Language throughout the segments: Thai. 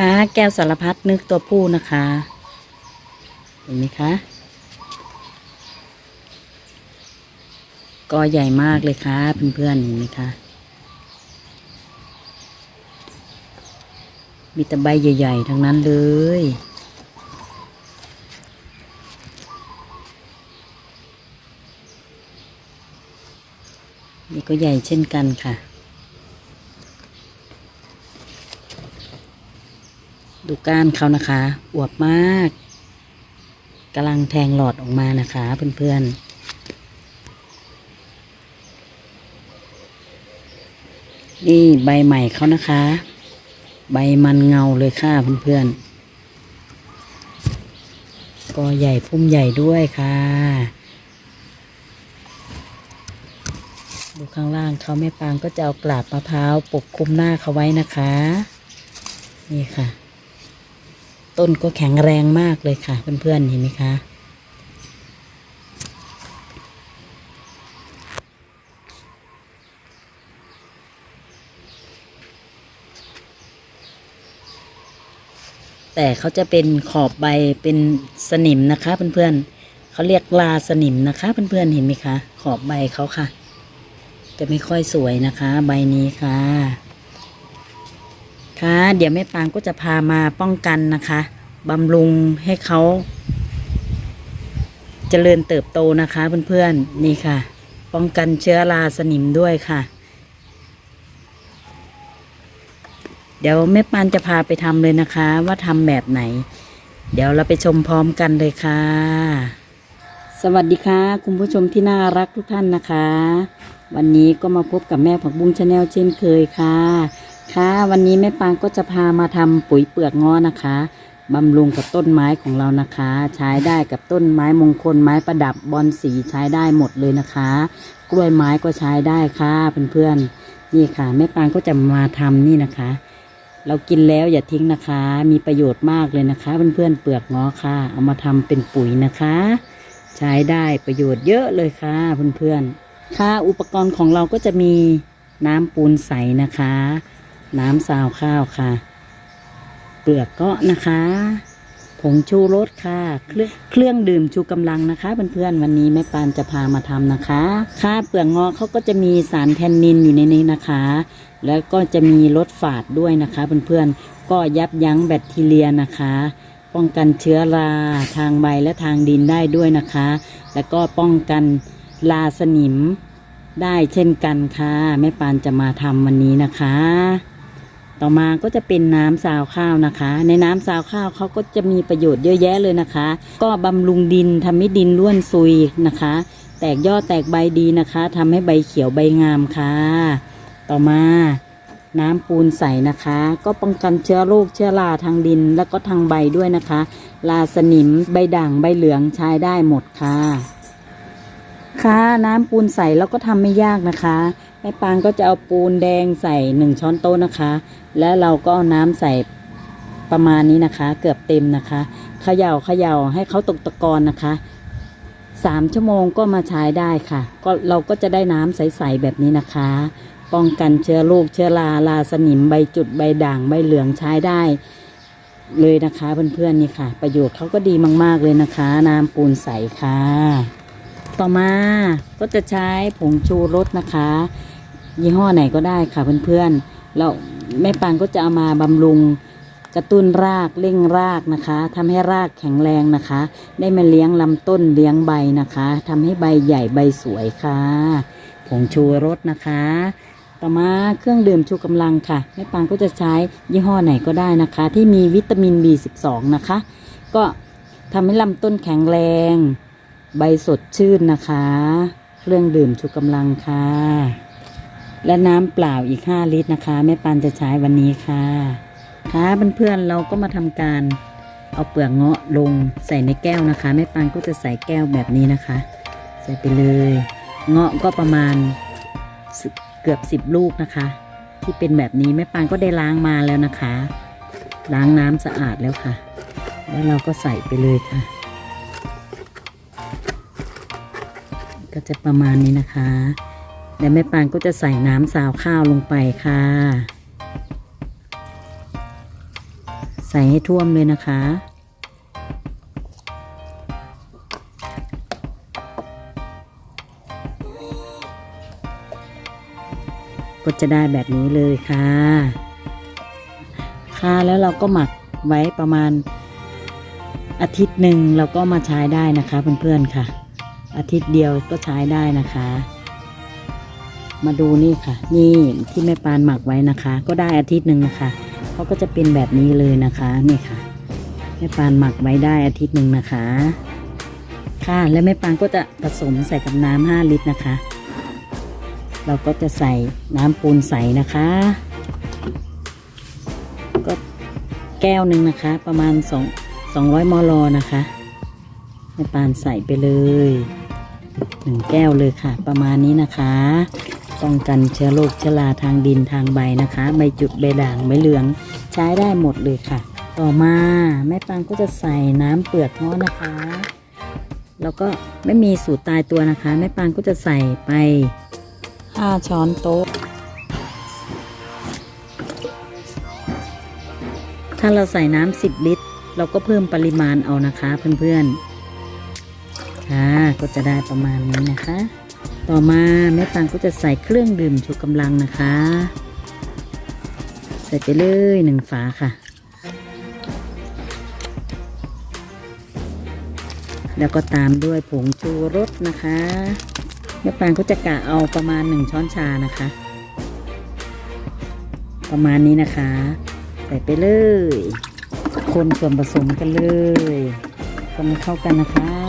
ค่ะแก้วสารพัดนึกตัวผู้นะคะ เห็นไหมคะก็ใหญ่มากเลยค่ะเพื่อนๆเห็นไหมคะมีแต่ใบใหญ่ ๆ ทั้งนั้นเลย นี่ก็ใหญ่เช่นกันค่ะ ดูก้านเขานะคะ อวบมากกำลังแทงหลอดออกมานะคะ เพื่อนๆนี่ใบใหม่เขานะคะ ใบมันเงาเลยค่ะเพื่อนๆก็ใหญ่พุ่มใหญ่ด้วยค่ะ ดูข้างล่างเขาแม่ปางก็จะเอากลาบมะพร้าวปกคลุมหน้าเขาไว้นะคะ นี่ค่ะ ต้นก็แข็งแรงมากเลยค่ะ เพื่อนๆเห็นไหมคะ แต่เขาจะเป็นขอบใบเป็นสนิมนะคะ เพื่อนๆเขาเรียกลาสนิมนะคะ เพื่อนๆเห็นไหมคะ ขอบใบเขาค่ะ จะไม่ค่อยสวยนะคะ ใบนี้ค่ะค่ะเดี๋ยวแม่ปางก็จะพามาป้องกันนะคะ บำรุงให้เขาเจริญเติบโตนะคะเพื่อนๆนี่ค่ะ ป้องกันเชื้อราสนิมด้วยค่ะ เดี๋ยวแม่ปานจะพาไปทำเลยนะคะ ว่าทำแบบไหน เดี๋ยวเราไปชมพร้อมกันเลยค่ะ สวัสดีค่ะ คุณผู้ชมที่น่ารักทุกท่านนะคะ วันนี้ก็มาพบกับแม่ผักบุ้งชาแนลเช่นเคยค่ะ ค่ะ วันนี้แม่ปางก็จะพามาทำปุ๋ยเปลือกงอนะคะ บำรุงกับต้นไม้ของเรานะคะ ใช้ได้กับต้นไม้มงคลไม้ประดับบอนสีใช้ได้หมดเลยนะคะ กล้วยไม้ก็ใช้ได้ค่ะเพื่อนๆนี่ค่ะแม่ปางก็จะมาทำนี่นะคะ เรากินแล้วอย่าทิ้งนะคะ มีประโยชน์มากเลยนะคะเพื่อนๆเปลือกงอค่ะ เอามาทำเป็นปุ๋ยนะคะ ใช้ได้ประโยชน์เยอะเลยค่ะเพื่อนๆค่ะอุปกรณ์ของเราก็จะมีน้ำปูนใสนะคะ น้ำซาวข้าวค่ะ เปลือกเกาะนะคะ ผงชูรสค่ะ เครื่องเครื่องดื่มชูกำลังนะคะเพื่อนๆวันนี้แม่ปานจะพามาทำนะคะ ค่ะเปลือกงาะเขาก็จะมีสารแทนนินอยู่ในนี้นะคะ แล้วก็จะมีรสฝาดด้วยนะคะเพื่อนๆก็ยับยั้งแบคทีเรียนะคะป้องกันเชื้อราทางใบและทางดินได้ด้วยนะคะ แล้วก็ป้องกันลาสนิมได้เช่นกันค่ะแม่ปานจะมาทำวันนี้นะคะ ต่อมาก็จะเป็นน้ำซาวข้าวนะคะ ในน้ำซาวข้าวเขาก็จะมีประโยชน์เยอะแยะเลยนะคะ ก็บำรุงดินทำให้ดินร่วนซุยนะคะ แตกยอดแตกใบดีนะคะทำให้ใบเขียวใบงามค่ะ ต่อมาน้ำปูนใสนะคะ ก็ป้องกันเชื้อโรคเชื้อราทางดินแล้วก็ทางใบด้วยนะคะลาสนิมใบด่างใบเหลืองใช้ได้หมดค่ะ ค่ะน้ำปูนใสแล้วก็ทำไม่ยากนะคะ แม่ปางก็จะเอาปูนแดงใส่หนึ่งช้อนโต๊ะนะคะ แล้วเราก็เอาน้ำใส่ประมาณนี้นะคะ เกือบเต็มนะคะเขย่าเขย่าให้เขาตกตะกอนนะคะสามชั่วโมงก็มาใช้ได้ค่ะ ก็เราก็จะได้น้ำใสๆแบบนี้นะคะ ป้องกันเชื้อโรคเชื้อราลาสนิมใบจุดใบด่างใบเหลืองใช้ได้เลยนะคะเพื่อนๆนี่ค่ะ ประโยชน์เขาก็ดีมากๆเลยนะคะ น้ำปูนใสค่ะ ต่อมาก็จะใช้ผงชูรสนะคะ ยี่ห้อไหนก็ได้ค่ะเพื่อนๆแล้วแม่ปางก็จะเอามาบำรุงกระตุ้นรากเร่งรากนะคะทำให้รากแข็งแรงนะคะ ได้มาเลี้ยงลำต้นเลี้ยงใบนะคะทำให้ใบใหญ่ใบสวยค่ะผงชูรสนะคะ ต่อมาเครื่องดื่มชูกำลังค่ะแม่ปางก็จะใช้ยี่ห้อไหนก็ได้นะคะ ที่มีวิตามิน B12 นะคะ ก็ทำให้ลำต้นแข็งแรง ใบสดชื่นนะคะ เครื่องดื่มชูกำลังค่ะ และน้ำเปล่าอีก 5 ลิตรนะคะ แม่ปานจะใช้วันนี้ค่ะ ค่ะเพื่อนๆเราก็มาทำการเอาเปลือกเงาะลงใส่ในแก้วนะคะ แม่ปานก็จะใส่แก้วแบบนี้นะคะ ใส่ไปเลย เงาะก็ประมาณเกือบสิบลูกนะคะ ที่เป็นแบบนี้แม่ปานก็ได้ล้างมาแล้วนะคะ ล้างน้ำสะอาดแล้วค่ะ แล้วเราก็ใส่ไปเลยค่ะ ก็จะประมาณนี้นะคะแล้วแม่ปานก็จะใส่น้ำซาวข้าวลงไปค่ะ ใส่ให้ท่วมเลยนะคะ ก็จะได้แบบนี้เลยค่ะ ค่ะแล้วเราก็หมักไว้ประมาณอาทิตย์หนึ่งเราก็มาใช้ได้นะคะเพื่อนๆค่ะ อาทิตย์เดียวก็ใช้ได้นะคะ มาดูนี่ค่ะ นี่ที่แม่ปานหมักไว้นะคะ ก็ได้อาทิตย์หนึ่งนะคะเขาก็จะเป็นแบบนี้เลยนะคะนี่ค่ะแม่ปานหมักไว้ได้อาทิตย์หนึ่งนะคะ ค่ะและแม่ปานก็จะผสมใส่กับน้ำห้าลิตรนะคะ เราก็จะใส่น้ำปูนใสนะคะ ก็แก้วหนึ่งนะคะ ประมาณ2 200มลนะคะแม่ปานใส่ไปเลย หนึ่งแก้วเลยค่ะ ประมาณนี้นะคะป้องกันเชื้อโรคเชื้อราทางดินทางใบนะคะใบจุดใบด่างใบเหลืองใช้ได้หมดเลยค่ะ ต่อมาแม่ปานก็จะใส่น้ำเปลือกเงาะนะคะ แล้วก็ไม่มีสูตรตายตัวนะคะ แม่ปานก็จะใส่ไป 5 ช้อนโต๊ะ ถ้าเราใส่น้ำ10 ลิตร เราก็เพิ่มปริมาณเอานะคะเพื่อนๆ ค่ะ ก็จะได้ประมาณนี้นะคะ ต่อมาแม่ปังก็จะใส่เครื่องดื่มชูกำลังนะคะ ใส่ไปเลยหนึ่งฝาค่ะ แล้วก็ตามด้วยผงชูรสนะคะ แม่ปางก็จะกะเอาประมาณหนึ่งช้อนชานะคะ ประมาณนี้นะคะ ใส่ไปเลย คนส่วนผสมกันเลยคนให้เข้ากันนะคะ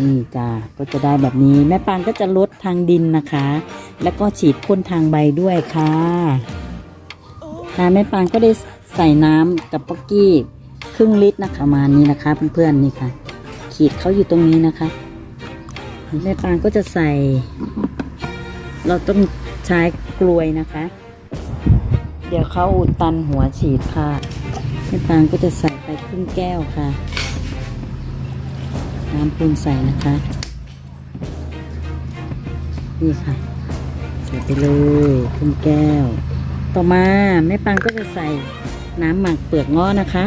นี่จ้าก็จะได้แบบนี้แม่ปางก็จะลดทางดินนะคะ แล้วก็ฉีดพ่นทางใบด้วยค่ะค่ะแม่ปางก็ได้ใส่น้ำกับป๊อกกี้ครึ่งลิตรนะคะประมาณนี้นะคะเพื่อนๆนี่ค่ะ ขีดเขาอยู่ตรงนี้นะคะแม่ปางก็จะใส่ เราต้องใช้กลวยนะคะ เดี๋ยวเขาอุดตันหัวฉีดค่ะแม่ปางก็จะใส่ไปครึ่งแก้วค่ะ น้ำปูนใส่นะคะ นี่ค่ะ ใส่ไปเลยครึ่งแก้ว ต่อมาแม่ปังก็จะใส่น้ำหมักเปลือกง้อนะคะ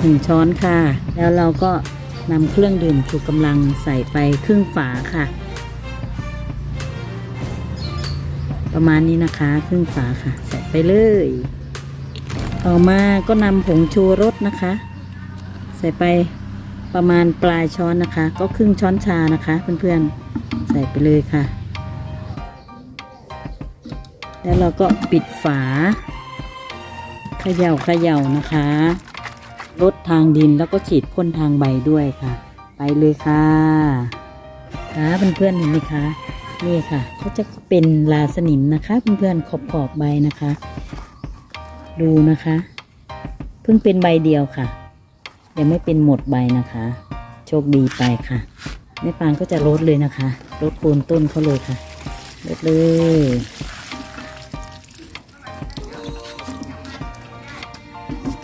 หนึ่งช้อนค่ะ แล้วเราก็นำเครื่องดื่มชูกำลังใส่ไปครึ่งฝาค่ะ ประมาณนี้นะคะ ครึ่งฝาค่ะ ใส่ไปเลย ต่อมาก็นำผงชูรสนะคะ ส่ไปประมาณปลายช้อนนะคะ ก็ครึ่งช้อนชานะคะเพื่อนๆ ใส่ไปเลยค่ะ แล้วเราก็ปิดฝาเขย่าเขย่านะคะลดทางดินแล้วก็ฉีดพ่นทางใบด้วยค่ะ ไปเลยค่ะค่ะเพื่อนๆเห็นไหมคะนี่ค่ะเขาจะเป็นลาสนิมนะคะเพื่อนๆขอบขอบใบนะคะ ดูนะคะ เพิ่งเป็นใบเดียวค่ะ ยังไม่เป็นหมดใบนะคะ โชคดีไปค่ะแม่ปางก็จะลดเลยนะคะลดโคนต้นเขาเลยค่ะลดเลย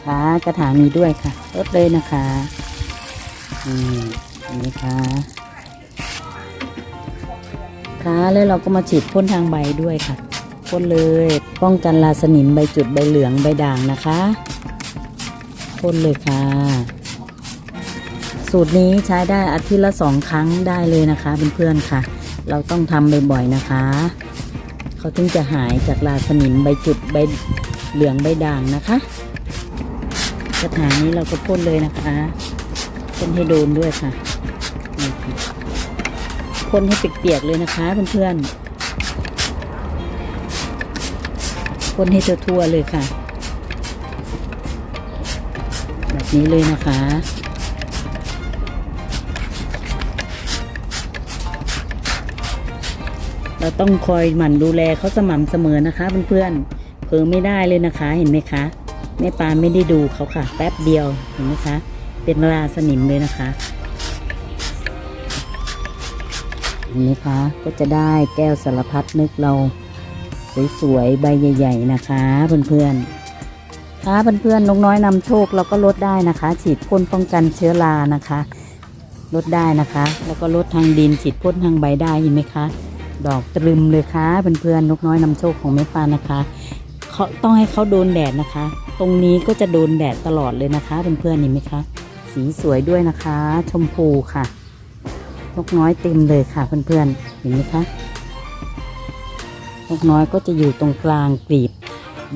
ค่ะกระถางนี้ด้วยค่ะลดเลยนะคะอืมอันนี้ค่ะค่ะแล้วเราก็มาฉีดพ่นทางใบด้วยค่ะพ่นเลยป้องกันราสนิมใบจุดใบเหลืองใบด่างนะคะพ่นเลยค่ะ สูตรนี้ใช้ได้อาทิตย์ละสองครั้งได้เลยนะคะเพื่อนๆค่ะ เราต้องทำบ่อยๆนะคะ เขาถึงจะหายจากราสนิมใบจุดใบเหลืองใบด่างนะคะกระถางนี้เราก็พ่นเลยนะคะพ่นให้โดนด้วยค่ะนี่ค่ะพ่นให้เปียกๆเลยนะคะเพื่อนๆพ่นให้ทั่วๆเลยค่ะ แบบนี้เลยนะคะ เราต้องคอยหมั่นดูแลเขาสม่ำเสมอนะคะเพื่อนๆเผลอไม่ได้เลยนะคะเห็นไหมคะแม่ปานไม่ได้ดูเขาค่ะ แป๊บเดียวเห็นไหมคะ เป็นราสนิมเลยนะคะเห็นไหมคะก็จะได้แก้วสารพัดนึกเราสวยๆใบใหญ่ ๆ นะคะเพื่อนๆค่ะเพื่อนๆนกน้อยนำโชคเราก็ลดได้นะคะ ฉีดพ่นป้องกันเชื้อรานะคะ ลดได้นะคะ แล้วก็ลดทางดินฉีดพ่นทางใบได้เห็นไหมคะ ดอกตรึมเลยค่ะเพื่อนๆนกน้อยนำโชคของแม่ปานนะคะเขาต้องให้เขาโดนแดดนะคะ ตรงนี้ก็จะโดนแดดตลอดเลยนะคะเพื่อนๆเห็นไหมคะ สีสวยด้วยนะคะ ชมพูค่ะ นกน้อยเต็มเลยค่ะเพื่อนๆเห็นไหมคะนกน้อยก็จะอยู่ตรงกลางกลีบ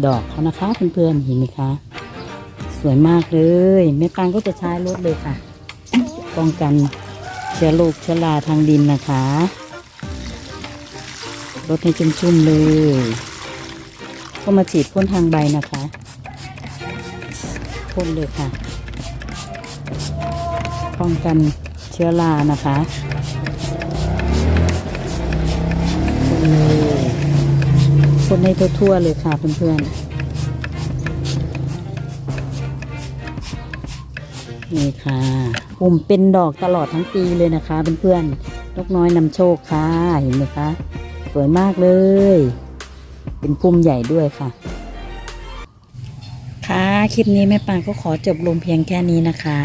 ดอกเขานะคะเพื่อนๆเห็นไหมคะสวยมากเลยแม่ปางก็จะใช้รถเลยค่ะป้องกันเชื้อโรคเชื้อราทางดินนะคะ รดให้ชุ่มๆเลย ก็มาฉีดพ่นทางใบนะคะพ่นเลยค่ะ ป้องกันเชื้อรานะคะพ่นเลยพ่นให้ทั่วๆเลยค่ะเพื่อนๆ นี่ค่ะปุ่มเป็นดอกตลอดทั้งปีเลยนะคะเพื่อนๆนกน้อยนำโชคค่ะ เห็นไหมคะ สวยมากเลย เป็นพุ่มใหญ่ด้วยค่ะ ค่ะคลิปนี้แม่ปางก็ขอจบลงเพียงแค่นี้นะคะ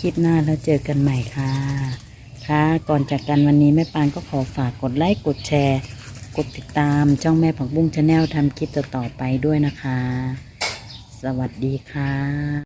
คลิปหน้าแล้วเจอกันใหม่ค่ะ ค่ะก่อนจากกันวันนี้แม่ปางก็ขอฝากกดไลค์กดแชร์กดติดตามช่องแม่ผักบุ้งชาแนลทำคลิปต่อๆไปด้วยนะคะ สวัสดีค่ะ